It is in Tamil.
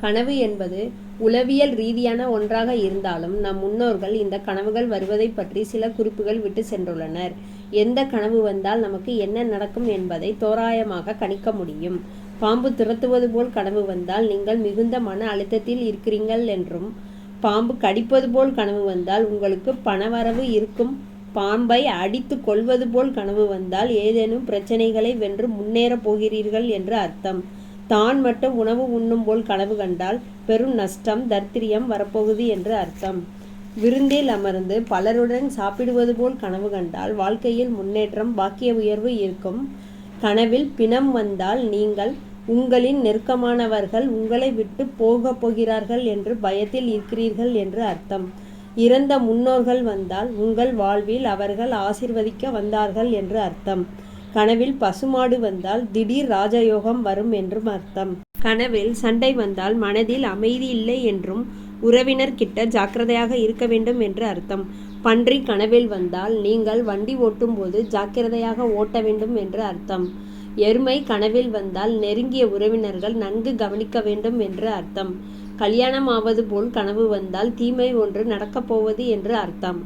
கனவு என்பது உளவியல் ரீதியான ஒன்றாக இருந்தாலும் நம் முன்னோர்கள் இந்த கனவுகள் வருவதைப் பற்றி சில குறிப்புகள் விட்டு சென்றுள்ளனர். எந்த கனவு வந்தால் நமக்கு என்ன நடக்கும் என்பதை தோராயமாக கணிக்க முடியும். பாம்பு துரத்துவது போல் கனவு வந்தால் நீங்கள் மிகுந்த மன அழுத்தத்தில் இருக்கிறீர்கள் என்றும் பாம்பு கடிப்பது போல் கனவு வந்தால் உங்களுக்கு பணவரவு இருக்கும். பாம்பை அடித்து கொள்வது போல் கனவு வந்தால் ஏதேனும் பிரச்சனைகளை வென்று முன்னேறப் போகிறீர்கள் என்று அர்த்தம். தான் மட்டும் உணவு உண்ணும் போல் கனவு கண்டால் பெரும் நஷ்டம் தர்த்திரியம் வரப்போகுது என்று அர்த்தம். விருந்தில் அமர்ந்து பலருடன் சாப்பிடுவது போல் கனவு கண்டால் வாழ்க்கையில் முன்னேற்றம் பாக்கிய உயர்வு இருக்கும். கனவில் பிணம் வந்தால் நீங்கள் உங்களின் நெருக்கமானவர்கள் உங்களை விட்டு போகப் போகிறார்கள் என்று பயத்தில் இருக்கிறீர்கள் என்று அர்த்தம். இறந்த முன்னோர்கள் வந்தால் உங்கள் வாழ்வில் அவர்கள் ஆசிர்வதிக்க வந்தார்கள் என்று அர்த்தம். கனவில் பசுமாடு வந்தால் திடீர் ராஜயோகம் வரும் என்றும் அர்த்தம். கனவில் சண்டை வந்தால் மனதில் அமைதி இல்லை என்றும் உறவினர் கிட்ட ஜாக்கிரதையாக இருக்க வேண்டும் என்று அர்த்தம். பன்றி கனவில் வந்தால் நீங்கள் வண்டி ஓட்டும் போது ஜாக்கிரதையாக ஓட்ட வேண்டும் என்று அர்த்தம். எருமை கனவில் வந்தால் நெருங்கிய உறவினர்கள் நன்கு கவனிக்க வேண்டும் என்று அர்த்தம். கல்யாணம் ஆவது போல் கனவு வந்தால் தீமை ஒன்று நடக்கப் போவது என்று அர்த்தம்.